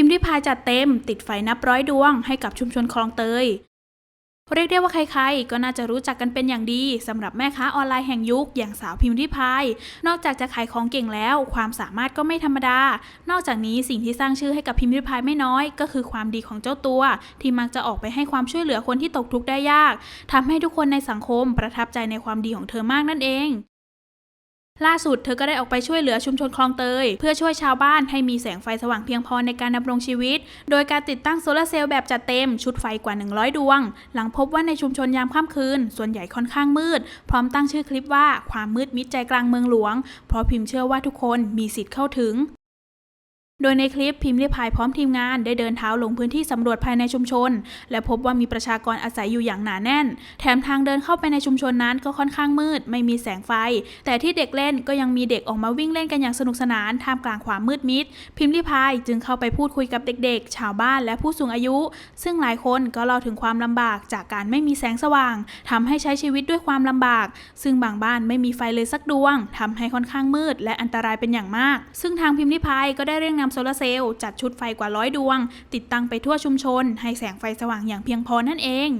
พิมพ์ริพายจัดเต็ม ติดไฟนับร้อยดวงให้กับชุมชนคลองเตย เรียกได้ว่าใครๆ ก็น่าจะรู้จักกันเป็นอย่างดีสำหรับแม่ค้าออนไลน์แห่งยุคอย่างสาวพิมพ์ริพาย นอกจากจะขายของเก่งแล้ว ความสามารถก็ไม่ธรรมดา นอกจากนี้สิ่งที่สร้างชื่อให้กับพิมพ์ริพายไม่น้อย ก็คือความดีของเจ้าตัว ที่มักจะออกไปให้ความช่วยเหลือคนที่ตกทุกข์ได้ยากทำให้ทุกคนในสังคมประทับใจในความดีของเธอมากนั่นเอง ล่าสุดเธอก็ได้ออกไปช่วยเหลือชุมชนคลองเตย เพื่อช่วยชาวบ้านให้มีแสงไฟสว่างเพียงพอในการดำรงชีวิต โดยการติดตั้งโซลาร์เซลล์แบบจัดเต็มชุดไฟกว่า 100 ดวง หลังพบว่าในชุมชนยามค่ำคืน ส่วนใหญ่ค่อนข้างมืด พร้อมตั้งชื่อคลิปว่าความมืดมิดใจกลางเมืองหลวง เพราะพิมพ์เชื่อว่าทุกคนมีสิทธิ์เข้าถึง โดยในคลิปพิมพ์ริพายพร้อมทีมงานได้เดินเท้าลงพื้นที่สำรวจภายในชุมชน และพบว่ามีประชากรอาศัยอยู่อย่างหนาแน่น แถมทางเดินเข้าไปในชุมชนนั้นก็ค่อนข้างมืด ไม่มีแสงไฟ แต่ที่เด็กเล่นก็ยังมีเด็กออกมาวิ่งเล่นกันอย่างสนุกสนานท่ามกลางความมืดมิด พิมพ์ริพายจึงเข้าไปพูดคุยกับเด็กๆ ชาวบ้านและผู้สูงอายุ ซึ่งหลายคนก็เล่าถึงความลำบากจากการไม่มีแสงสว่างทำให้ใช้ชีวิตด้วยความลำบาก ซึ่งบางบ้านไม่มีไฟเลยสักดวงทำให้ค่อนข้างมืด และอันตรายเป็นอย่างมาก ซึ่งทางพิมพ์ริพายก็ได้เร่งนำโซลาร์เซลล์จัดชุดไฟกว่าร้อยดวง ติดตั้งไปทั่วชุมชน ให้แสงไฟสว่างอย่างเพียงพอนั่นเอง